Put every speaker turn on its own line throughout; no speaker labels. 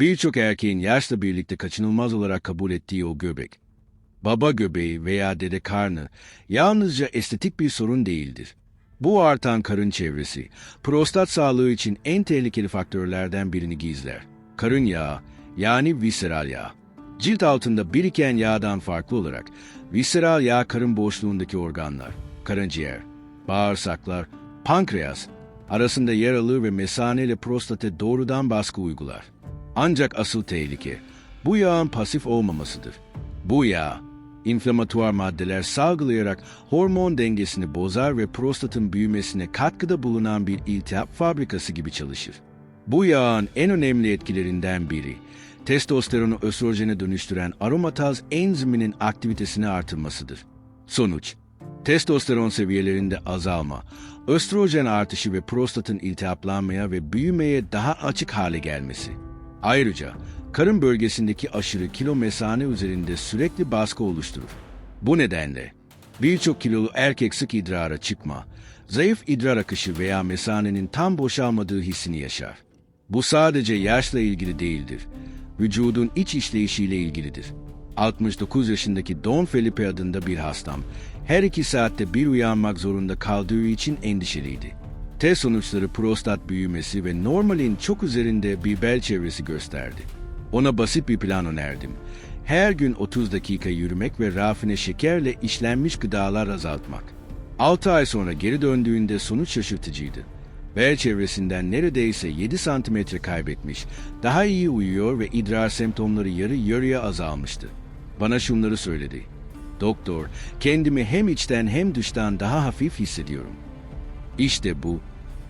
Birçok erkeğin yaşla birlikte kaçınılmaz olarak kabul ettiği o göbek. Baba göbeği veya dede karnı yalnızca estetik bir sorun değildir. Bu artan karın çevresi, prostat sağlığı için en tehlikeli faktörlerden birini gizler. Karın yağı, yani visceral yağ. Cilt altında biriken yağdan farklı olarak, visceral yağ karın boşluğundaki organlar, karaciğer, bağırsaklar, pankreas arasında yer alır ve mesane ile prostate doğrudan baskı uygular. Ancak asıl tehlike, bu yağın pasif olmamasıdır. Bu yağ, inflamatuar maddeler salgılayarak hormon dengesini bozar ve prostatın büyümesine katkıda bulunan bir iltihap fabrikası gibi çalışır. Bu yağın en önemli etkilerinden biri, testosteronu östrojene dönüştüren aromataz enziminin aktivitesini artırmasıdır. Sonuç, testosteron seviyelerinde azalma, östrojen artışı ve prostatın iltihaplanmaya ve büyümeye daha açık hale gelmesi. Ayrıca karın bölgesindeki aşırı kilo mesane üzerinde sürekli baskı oluşturur. Bu nedenle birçok kilolu erkek sık idrara çıkma, zayıf idrar akışı veya mesanenin tam boşalmadığı hissini yaşar. Bu sadece yaşla ilgili değildir. Vücudun iç işleyişiyle ilgilidir. 69 yaşındaki Don Felipe adında bir hastam, her iki saatte bir uyanmak zorunda kaldığı için endişeliydi. Test sonuçları prostat büyümesi ve normalin çok üzerinde bir bel çevresi gösterdi. Ona basit bir plan önerdim. Her gün 30 dakika yürümek ve rafine şekerle işlenmiş gıdalar azaltmak. 6 ay sonra geri döndüğünde sonuç şaşırtıcıydı. Bel çevresinden neredeyse 7 santimetre kaybetmiş, daha iyi uyuyor ve idrar semptomları yarı yarıya azalmıştı. Bana şunları söyledi. Doktor, kendimi hem içten hem dıştan daha hafif hissediyorum. İşte bu,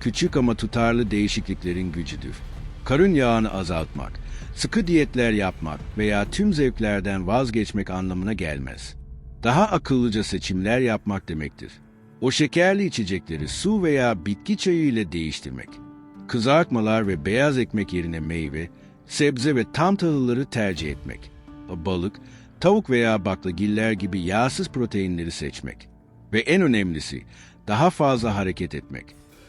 küçük ama tutarlı değişikliklerin gücüdür. Karın yağını azaltmak, sıkı diyetler yapmak veya tüm zevklerden vazgeçmek anlamına gelmez. Daha akıllıca seçimler yapmak demektir. O şekerli içecekleri su veya bitki çayı ile değiştirmek. Kızartmalar ve beyaz ekmek yerine meyve, sebze ve tam tahılları tercih etmek. Balık, tavuk veya baklagiller gibi yağsız proteinleri seçmek. Ve en önemlisi, daha fazla hareket etmek.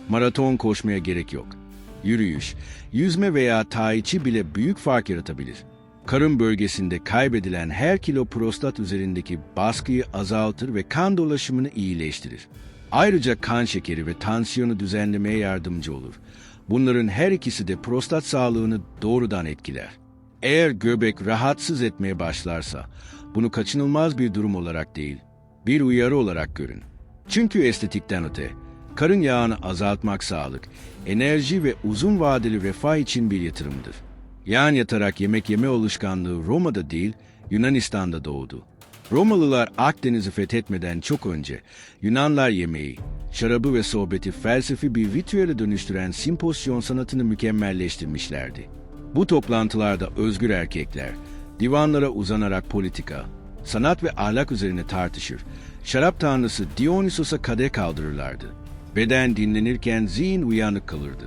Maraton koşmaya gerek yok. Yürüyüş, yüzme veya tai chi bile büyük fark yaratabilir. Karın bölgesinde kaybedilen her kilo prostat üzerindeki baskıyı azaltır ve kan dolaşımını iyileştirir. Ayrıca kan şekeri ve tansiyonu düzenlemeye yardımcı olur. Bunların her ikisi de prostat sağlığını doğrudan etkiler. Eğer göbek rahatsız etmeye başlarsa, bunu kaçınılmaz bir durum olarak değil, bir uyarı olarak görün. Çünkü estetikten öte, karın yağını azaltmak sağlık, enerji ve uzun vadeli refah için bir yatırımdır. Yan yatarak yemek yeme alışkanlığı Roma'da değil, Yunanistan'da doğdu. Romalılar Akdeniz'i fethetmeden çok önce Yunanlar yemeği, şarabı ve sohbeti felsefi bir ritüele dönüştüren simposyon sanatını mükemmelleştirmişlerdi. Bu toplantılarda özgür erkekler, divanlara uzanarak politika, sanat ve ahlak üzerine tartışır, şarap tanrısı Dionysos'a kadeh kaldırırlardı. Beden dinlenirken zihin uyanık kalırdı.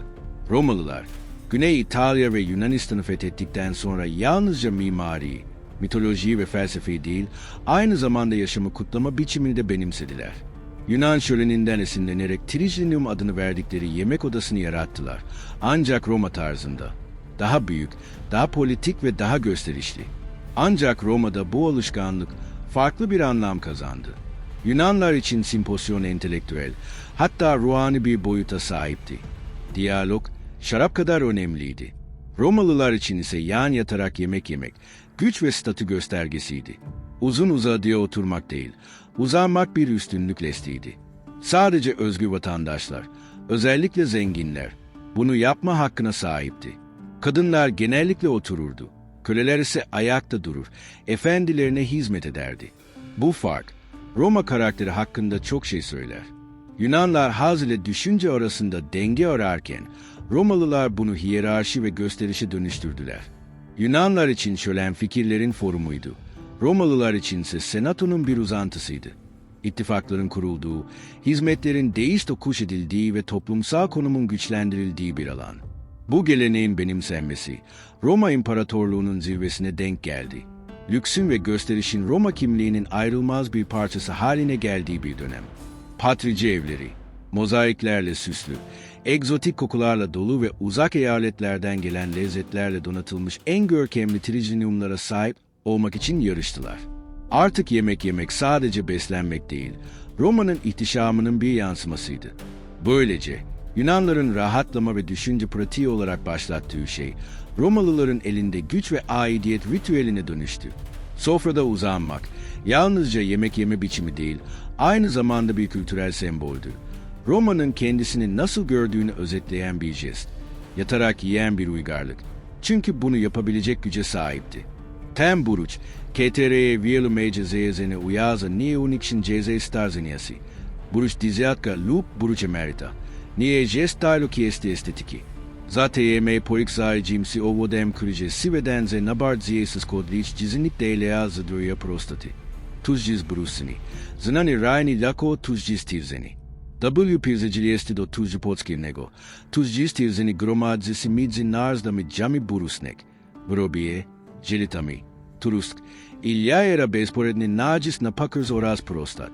Romalılar, Güney İtalya ve Yunanistan'ı fethettikten sonra yalnızca mimari, mitolojiyi ve felsefeyi değil, aynı zamanda yaşamı kutlama biçimini de benimsediler. Yunan şöleninden esinlenerek Triclinium adını verdikleri yemek odasını yarattılar. Ancak Roma tarzında. Daha büyük, daha politik ve daha gösterişli. Ancak Roma'da bu alışkanlık farklı bir anlam kazandı. Yunanlar için simposyon entelektüel, hatta ruhani bir boyuta sahipti. Diyalog, şarap kadar önemliydi. Romalılar için ise yan yatarak yemek yemek, güç ve statü göstergesiydi. Uzun uzadıya oturmak değil, uzanmak bir üstünlük lestiydi. Sadece özgür vatandaşlar, özellikle zenginler, bunu yapma hakkına sahipti. Kadınlar genellikle otururdu. Köleler ise ayakta durur, efendilerine hizmet ederdi. Bu fark, Roma karakteri hakkında çok şey söyler. Yunanlar haz ile düşünce arasında denge ararken, Romalılar bunu hiyerarşi ve gösterişe dönüştürdüler. Yunanlar için şölen fikirlerin forumuydu. Romalılar içinse senatonun bir uzantısıydı. İttifakların kurulduğu, hizmetlerin değiş tokuş edildiği ve toplumsal konumun güçlendirildiği bir alan. Bu geleneğin benimsenmesi, Roma İmparatorluğu'nun zirvesine denk geldi. Lüksün ve gösterişin Roma kimliğinin ayrılmaz bir parçası haline geldiği bir dönem. Patrici evleri, mozaiklerle süslü, egzotik kokularla dolu ve uzak eyaletlerden gelen lezzetlerle donatılmış en görkemli triciniumlara sahip olmak için yarıştılar. Artık yemek yemek sadece beslenmek değil, Roma'nın ihtişamının bir yansımasıydı. Böylece Yunanların rahatlama ve düşünce pratiği olarak başlattığı şey, Romalıların elinde güç ve aidiyet ritüeline dönüştü. Sofrada uzanmak, yalnızca yemek yeme biçimi değil, aynı zamanda bir kültürel semboldü. Roma'nın kendisini nasıl gördüğünü özetleyen bir jest. Yatarak yiyen bir uygarlık. Çünkü bunu yapabilecek güce sahipti. Tem buruç, ketereye vijelu međe zezene ujaza nije unikšen džeze starzeniasi. Buruç diziatka lup buruç emerita. Ki este estetiki. Zate yeme polik zayicimsi ovodem križe sivedenze nabart ziyesis kodliç cizinlik deylea zıdruya prostati. Tuzciz brusini. Znani rajni lako tuzciz tirzeni. W pirzeciliesti do tuzci potskirnego. Tuzciz tirzeni gromadzisi midzi narzdami džami burusnek. Vrobije, Žilitami, Turusk, Iljaera besporedni nađis na pakrs oraz prostat.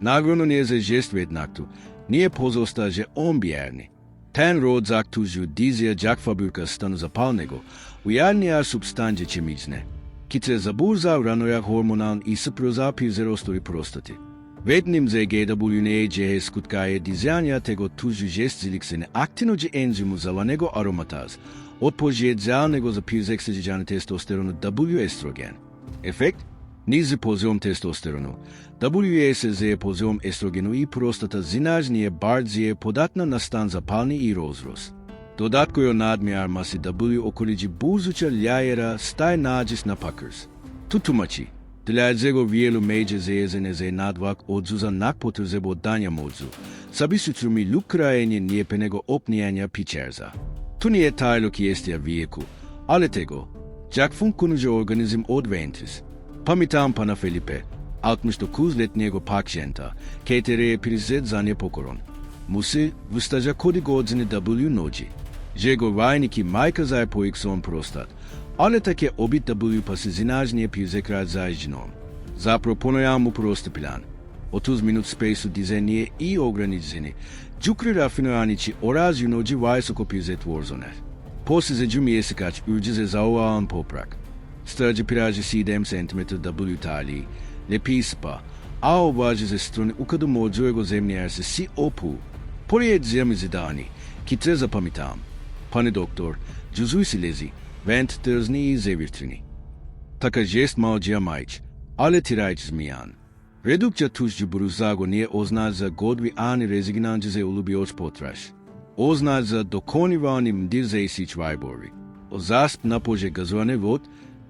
Nagrono nije za žest vednaktu, nije pozosta že ombjerni. Ten rod zaktužu dizija jakfabrika stanu zapalnego, ujarnija substanđe čemizne. Kitre zaburza ranoja hormonal i suproza pirzerostori prostati. Vetnim ze GWNE cehe skutkaje dizjanja tego tužu žest ziliksene aktinođe enzimu zavanego aromataz, odpowiedzialnego za pirzeksydziany testosteronu W-estrogen. Efekt? Niży poziom testosteronu. WSZ poziom estrogenu i prostata zinažnije bardziej podatna na stan zapalny i rozrost. Dodatkowo nadmiar masy W okolici buzuća ljajera staj nađis na pakers. Tutumači, Dlaczego wielu međe zjezene ze nadwak odzuza nakpotrzebo dania modzu, sabi sutrumi lub krajenie niepenego opnijanja pičerza. Tu nije tajlo ki estia vieku, ale tego, jak funkcionuje organizm od ventris. Pamitam pana Felipe, 69-letniego pacjenta, ketere prizet za niepokoron. Musi wystaża kodigodziny W nogi. Jego rajniki majka zaj poikson prostat, ale takie obit W pasizynażnie pirzekrat zajdzinom. Zaproponujam mu prosty plan. 30 minut space'u dizajnie i ograniczenie, Cukri rafinowanici oraz junoci vajsoko pirzet vorzoner. Posize cümiyesi kaç ürcize zavağın poprak. Stajı pirajı sidem centimetre W tali, le pispa, a ovajize struni ukadu mođujego zemljerse si opu, porije zemlji zidani, ki treza pamitam. Pani doktor, cüzui silezi, vent tırzni i zevirtrini. Taka jest malđija majć, ale tirajć zmijan. Redukça tužđu bruzago nije oznaza godvi ani rezignanđize ulubioć potraš. Oznaza dokonivani mdirze isić vajbori. O zasp napože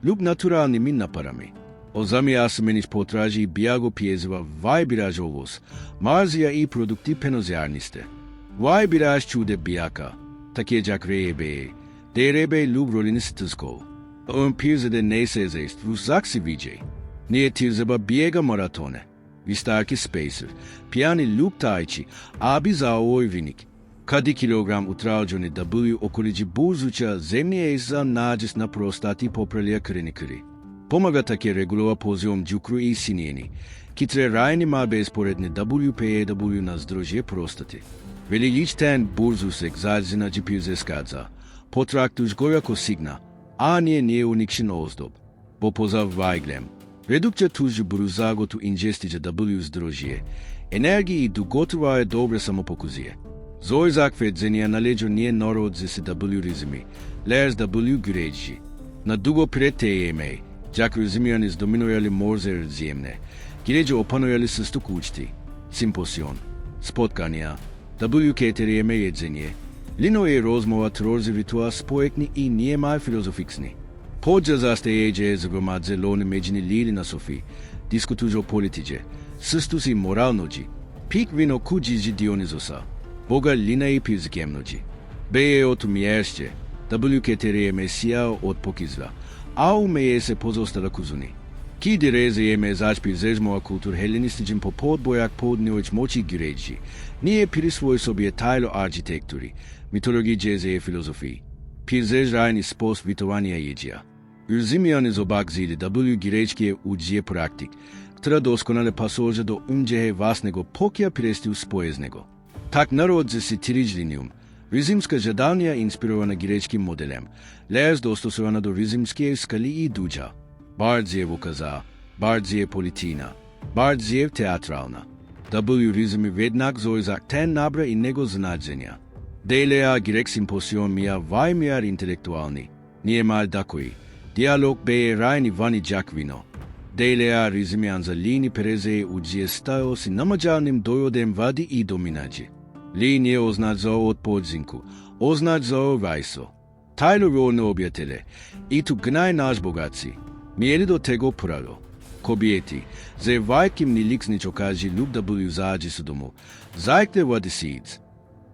gazovane vod, ljub naturalnimi naparami. O zamijasmenić potraži bijago pjezva vajbiraž ovos, marzija i produkti penozjarniste. Vajbiraž čude bijaka, takjecak rebe, de rebe ljub roliniz tızkol. On pirzede neysezest, vuzaksi vijay. Niyetirziba biega maratone. Vistarki spacer. Piani luptajci, abi zaoivinik. Kadi kilogram utrađoni W okolici buzuća zemlje za nađis na prostati popralja krinikri. Pomaga také regulova poziom džukru i sinjeni, kitre rajni ma bezporedne WPEW na zdrožje prostate. Velilič ten burzusek zadzina džipilze skadza. Potraktuž gorako signa, a nije nije unikšin ozdob. Bo pozav vajglem, Redukcja tužu bruzago tu ingestiđa W zdrožije. Energiji i dugotrvaje dobre samopokuzije. Zoj zakvet zenija naleđo nije narod ze se W rizmi, lers W güređi. Na dugo pretejeme, jak rizimijani zdominojali morze zjemne, giređo opanojali srstuk učti, simposion, spotkanja, W keterijeme jedzenje, lino je rozmova trorzi vitua spoekni i nije maj filozofiksni. Podja zastejeđe zgromadze lone međini lili na Sofi, diskutužo politiđe, sustusi moralnođi, pik vino kuđiđi Dionizosa, Boga lina i pizgemnođi. Beje od mješće, W keterije mesija od pokizva, a u meje se pozostala kuzuni. Ki direze je me začpi zežmova kultur helenističim po podbojak podnjoć moći giređi, nije prisvoj sobie tajlo arhitekturi, mitologiji džeze je filozofiji. Pirzež rajni spos vitovanja jeđija. Ülzimiany zobagzili W greckie udzie praktik, która doskonale pasuje do umdzieje własnego pokia pirestiu spojezdnego. Tak narodzy si tyridźlinium, Rizimska jadalnia inspirowana girečkim modelem. Les dostosovana do rizimskie skali i duja. Bardziev ukaza, Bardziev politina, Bardziev teatralna. W rizmi vednak zoizak ten nabra innego znadzenia. Delea girek simposion mia vai miar intelektualni. Niemal dakui. Dialog be raini vani jakvino. Delea rizmi anzalini pereze uđiestao si namađanim dojodem vadi i dominađi. Linije označao od podzinku, označao rajso. Tajlo rolne objetele, i tu gnaj naš bogaci. Mieli do tego pralo. Kobieti, ze vajkim ni liksnič okaži ljub da budu zađi su domu. Zajkte vadi seeds.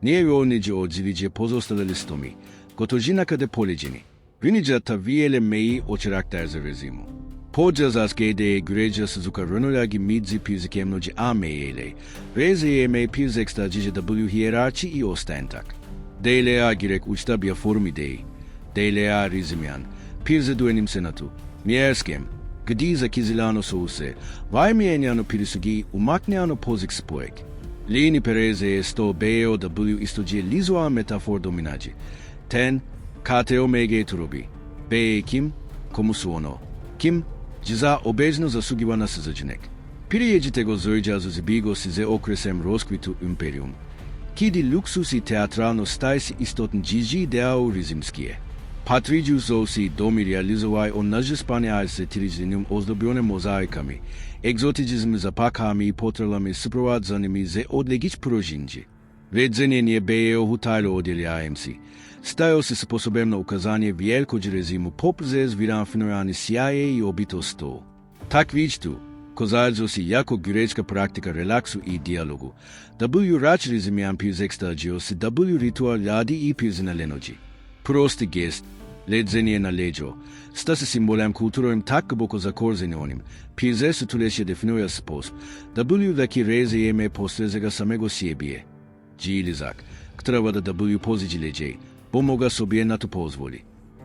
Nije rolniđe ođiliđe pozostale listomi, gotožina kade poliđeni. Viniđa ta vijele meji očeraktar za rezimu. Pođa zaskede gređa suzuka runolagi midzi pizikemnođi a mejele. Reze je me pizeksta džiže W hierarči i ostentak. Delea girek uçta formidei. Delea rizimyan. Pirze duenim senatu. Mierskem. Gdiza kizilano souse. Vaimieniano pirisugi umakniano pozik spoek. Lini pereze sto beo W istogie lizoa metafor dominaci. Ten, kateo mege turobi. Be kim, komu suono. Kim, Ciza obecno zasługiwana syzynek. Pirijeđi tego zojđa zuzibigo size okresem roskvitu imperium. Kidi luksus i teatralno stajsi istotn džiži ideao rizimskije. Patriđu zosi domi realizovaj o nažispanje se tiriđenjum ozdobione mozaikami, egzotičizmi zapakami i potrelami suprowadzanymi ze odlegić prožinđi. Redzenie beje スタイオススポソベルのおかざにビエルコジレジムポプゼズヴィランフィノラニシアエイオビトスト。タクヴィチト。Kozarzo si jako gurečka praktika relaksu i dialogu. W račili zimijan piz ekstalđio si W ritual jadi i piz na lenođi. Prosti gest, ledzenje na leđo, sta se simbolem kulturom tako boko zakorzeni onim. Pize se tuleće definuje sposp. W veki reze jeme postrezega samego sebije. Džilizak, ktrava da W poziđi leđej. Moga sobie NATO pozvoli.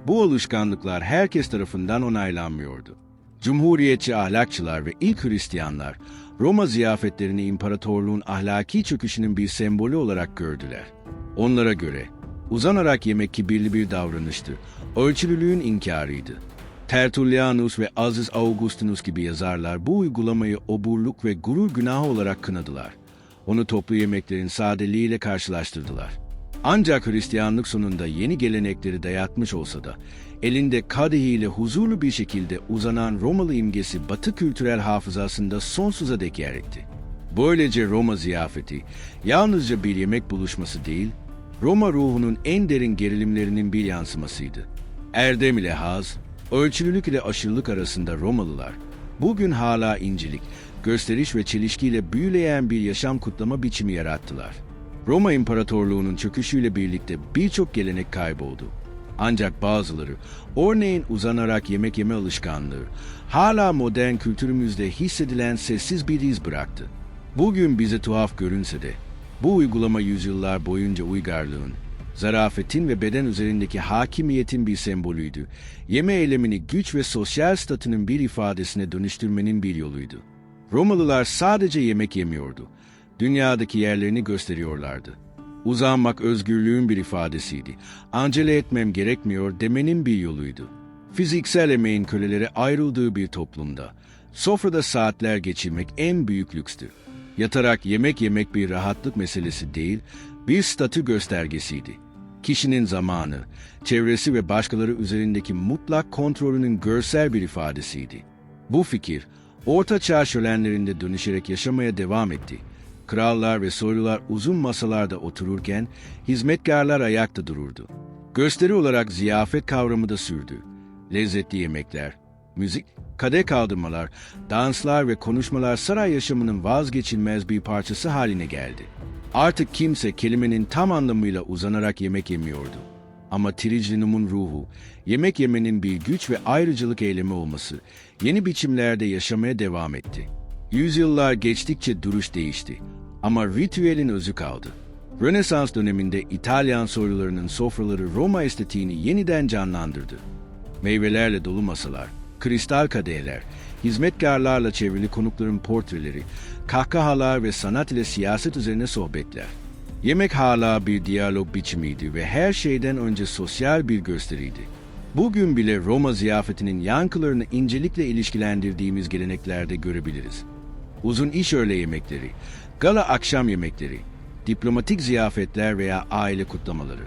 Bu alışkanlıklar herkes tarafından onaylanmıyordu. Cumhuriyetçi ahlakçılar ve ilk Hristiyanlar Roma ziyafetlerini imparatorluğun ahlaki çöküşünün bir sembolü olarak gördüler. Onlara göre uzanarak yemek kibirli bir davranıştı, ölçülülüğün inkarıydı. Tertullianus ve Aziz Augustinus gibi yazarlar bu uygulamayı oburluk ve gurur günahı olarak kınadılar. Onu toplu yemeklerin sadeliğiyle karşılaştırdılar. Ancak Hristiyanlık sonunda yeni gelenekleri dayatmış olsa da elinde kadehiyle huzurlu bir şekilde uzanan Romalı imgesi Batı kültürel hafızasında sonsuza dek yer etti. Böylece Roma ziyafeti yalnızca bir yemek buluşması değil, Roma ruhunun en derin gerilimlerinin bir yansımasıydı. Erdem ile haz, ölçülülük ile aşırılık arasında Romalılar bugün hala incelik, gösteriş ve çelişkiyle büyüleyen bir yaşam kutlama biçimi yarattılar. Roma İmparatorluğu'nun çöküşüyle birlikte birçok gelenek kayboldu. Ancak bazıları, örneğin uzanarak yemek yeme alışkanlığı, hala modern kültürümüzde hissedilen sessiz bir iz bıraktı. Bugün bize tuhaf görünse de, bu uygulama yüzyıllar boyunca uygarlığın, zarafetin ve beden üzerindeki hakimiyetin bir sembolüydü. Yeme eylemini güç ve sosyal statünün bir ifadesine dönüştürmenin bir yoluydu. Romalılar sadece yemek yemiyordu. Dünyadaki yerlerini gösteriyorlardı. Uzanmak özgürlüğün bir ifadesiydi. Acele etmem gerekmiyor demenin bir yoluydu. Fiziksel emeğin kölelere ayrıldığı bir toplumda, sofrada saatler geçirmek en büyük lükstü. Yatarak yemek yemek bir rahatlık meselesi değil, bir statü göstergesiydi. Kişinin zamanı, çevresi ve başkaları üzerindeki mutlak kontrolünün görsel bir ifadesiydi. Bu fikir, Orta Çağ şölenlerinde dönüşerek yaşamaya devam etti. Krallar ve soylular uzun masalarda otururken hizmetkarlar ayakta dururdu. Gösteri olarak ziyafet kavramı da sürdü. Lezzetli yemekler, müzik, kadeh kaldırmalar, danslar ve konuşmalar saray yaşamının vazgeçilmez bir parçası haline geldi. Artık kimse kelimenin tam anlamıyla uzanarak yemek yemiyordu. Ama Triclinum'un ruhu, yemek yemenin bir güç ve ayrıcalık eylemi olması, yeni biçimlerde yaşamaya devam etti. Yüzyıllar geçtikçe duruş değişti ama ritüelin özü kaldı. Rönesans döneminde İtalyan soylularının sofraları Roma estetiğini yeniden canlandırdı. Meyvelerle dolu masalar, kristal kadehler, hizmetkarlarla çevrili konukların portreleri, kahkahalar ve sanat ile siyaset üzerine sohbetler. Yemek hala bir diyalog biçimiydi ve her şeyden önce sosyal bir gösteriydi. Bugün bile Roma ziyafetinin yankılarını incelikle ilişkilendirdiğimiz geleneklerde görebiliriz. Uzun iş öğle yemekleri, gala akşam yemekleri, diplomatik ziyafetler veya aile kutlamaları.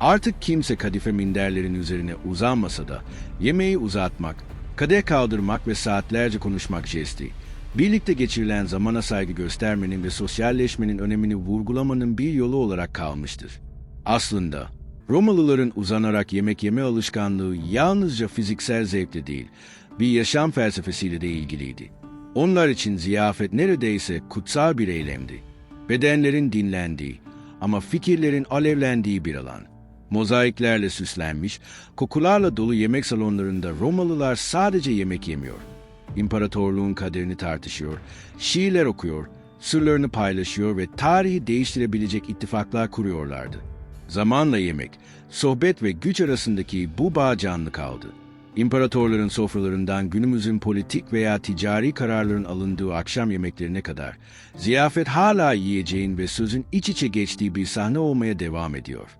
Artık kimse kadife minderlerin üzerine uzanmasa da yemeği uzatmak, kadeh kaldırmak ve saatlerce konuşmak jesti, birlikte geçirilen zamana saygı göstermenin ve sosyalleşmenin önemini vurgulamanın bir yolu olarak kalmıştır. Aslında Romalıların uzanarak yemek yeme alışkanlığı yalnızca fiziksel zevkle değil, bir yaşam felsefesiyle de ilgiliydi. Onlar için ziyafet neredeyse kutsal bir eylemdi. Bedenlerin dinlendiği ama fikirlerin alevlendiği bir alan. Mozaiklerle süslenmiş, kokularla dolu yemek salonlarında Romalılar sadece yemek yemiyor. İmparatorluğun kaderini tartışıyor, şiirler okuyor, sırlarını paylaşıyor ve tarihi değiştirebilecek ittifaklar kuruyorlardı. Zamanla yemek, sohbet ve güç arasındaki bu bağ canlı kaldı. İmparatorların sofralarından günümüzün politik veya ticari kararların alındığı akşam yemeklerine kadar, ziyafet hala yiyeceğin ve sözün iç içe geçtiği bir sahne olmaya devam ediyor.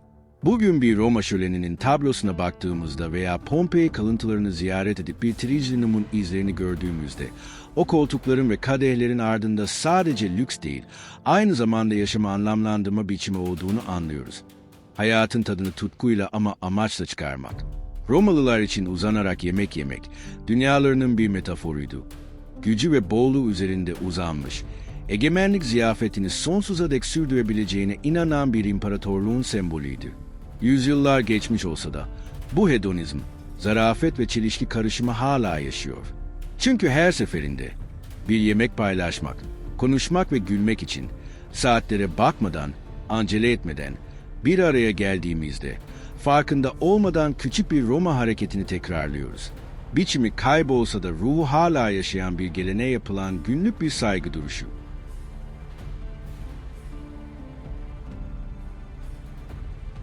Bugün bir Roma şöleninin tablosuna baktığımızda veya Pompei kalıntılarını ziyaret edip bir Triclinum'un izlerini gördüğümüzde, o koltukların ve kadehlerin ardında sadece lüks değil, aynı zamanda yaşamı anlamlandırma biçimi olduğunu anlıyoruz. Hayatın tadını tutkuyla ama amaçla çıkarmak. Romalılar için uzanarak yemek yemek, dünyalarının bir metaforuydu. Gücü ve bolluğu üzerinde uzanmış, egemenlik ziyafetini sonsuza dek sürdürebileceğine inanan bir imparatorluğun sembolüydü. Yüzyıllar geçmiş olsa da bu hedonizm, zarafet ve çelişki karışımı hala yaşıyor. Çünkü her seferinde bir yemek paylaşmak, konuşmak ve gülmek için saatlere bakmadan, acele etmeden bir araya geldiğimizde farkında olmadan küçük bir Roma hareketini tekrarlıyoruz. Biçimi kaybolsa da ruhu hala yaşayan bir geleneğe yapılan günlük bir saygı duruşu.